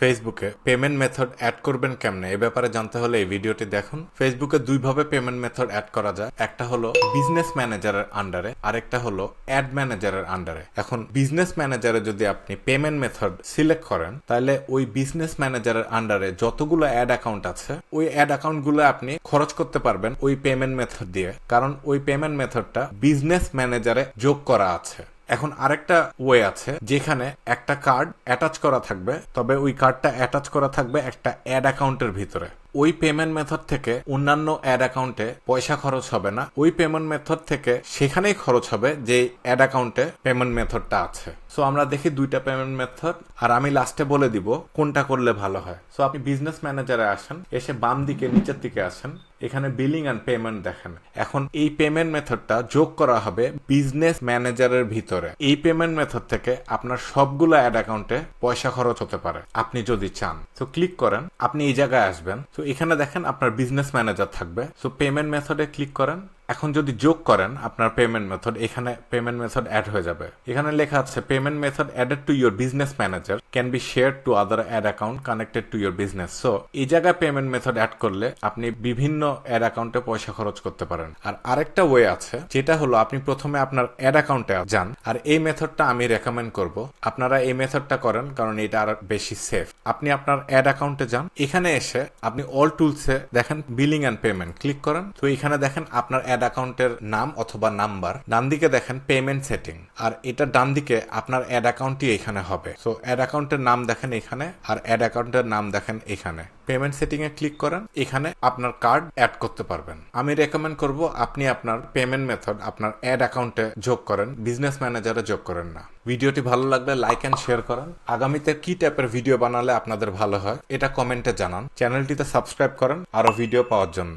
ফেসবুকে payment method add করবেন কেমনে? এ ব্যাপারে জানতে হলে এই ভিডিওটি দেখুন। ফেসবুকে দুইভাবে পেমেন্ট মেথড অ্যাড করা যায়। একটা হলো বিজনেস ম্যানেজারের আন্ডারে আরেকটা হলো অ্যাড ম্যানেজারের আন্ডারে এখন বিজনেস ম্যানেজারে যদি আপনি পেমেন্ট মেথড সিলেক্ট করেন, তাহলে ওই বিজনেস ম্যানেজারের আন্ডারে যতগুলো অ্যাড অ্যাকাউন্ট আছে, ওই অ্যাড অ্যাকাউন্টগুলো আপনি খরচ করতে পারবেন ওই পেমেন্ট মেথড দিয়ে। কারণ ওই পেমেন্ট মেথডটা বিজনেস ম্যানেজারে যোগ করা আছে। এখন আরেকটা ওয়ে আছে, যেখানে একটা কার্ড অ্যাটাচ করা থাকবে, তবে ওই কার্ডটা অ্যাটাচ করা থাকবে একটা অ্যাড অ্যাকাউন্টের ভিতরে। ওই পেমেন্ট মেথড থেকে অন্যান্য অ্যাড অ্যাকাউন্টে পয়সা খরচ হবে না। ওই পেমেন্ট মেথড থেকে সেখানেই খরচ হবে যে অ্যাড অ্যাকাউন্টে পেমেন্ট মেথডটা আছে। সো আমরা দেখি দুইটা পেমেন্ট মেথড আর আমি লাস্টে বলে দিব কোনটা করলে ভালো হয়। সো আপনি বিজনেস ম্যানেজারে আসেন, এসে বাম দিকে, নিচের দিকে আসেন, এখানে বিলিং অ্যান্ড পেমেন্ট দেখেন। এখন এই পেমেন্ট মেথডটা যোগ করা হবে বিজনেস ম্যানেজারের ভিতরে। এই পেমেন্ট মেথড থেকে আপনার সবগুলো অ্যাড অ্যাকাউন্টে পয়সা খরচ হতে পারে, আপনি যদি চান। তো ক্লিক করেন, আপনি এই জায়গায় আসবেন। এখানে দেখেন আপনার বিজনেস ম্যানেজার থাকবে। সো পেমেন্ট মেথডে ক্লিক করেন। এখন যদি যোগ করেন আপনার পেমেন্ট মেথড এখানে পেমেন্ট মেথড অ্যাড হয়ে যাবে। এখানে লেখা আছে payment method added to your business manager can be share to other add account connected to your business so এই জায়গায় পেমেন্ট মেথড অ্যাড করলে আপনি বিভিন্ন অ্যাড অ্যাকাউন্টে পয়সা খরচ করতে পারেন। আর আরেকটা ওয়ে আছে, যেটা হলো আপনি প্রথমে আপনার অ্যাড অ্যাকাউন্টে যান, আর এই মেথডটা আমি রেকমেন্ড করব। আপনারা এই মেথডটা করেন কারণ এটা আর বেশি সেফ আপনি আপনার অ্যাড অ্যাকাউন্টে যান, এখানে এসে আপনি অল টুলসে দেখেন বিলিং অ্যান্ড পেমেন্ট ক্লিক করেন। তো এখানে দেখেন আপনার অ্যাড অ্যাকাউন্টের নাম অথবা নাম্বার ডান দিকে দেখেন পেমেন্ট সেটিং আর এটা ডান দিকে আপনার অ্যাড অ্যাকাউন্টই এখানে হবে। সো অ্যাড অ্যাকাউন্টের নাম দেখেন এখানে, আর অ্যাড অ্যাকাউন্টের নাম দেখেন এখানে। পেমেন্ট সেটিং এ ক্লিক করেন, এখানে আপনার কার্ড অ্যাড করতে পারবেন। আমি রেকমেন্ড করব আপনি আপনার পেমেন্ট মেথড আপনার অ্যাড অ্যাকাউন্টে যোগ করেন বিজনেস ম্যানেজারে যোগ করেন না। ভিডিওটি ভালো লাগলে লাইক অ্যান্ড শেয়ার করেন। আগামীতে কি টাইপের ভিডিও বানালে আপনাদের ভালো হয়, এটা কমেন্টে জানান। চ্যানেলটিতে সাবস্ক্রাইব করেন আরও ভিডিও পাওয়ার জন্য।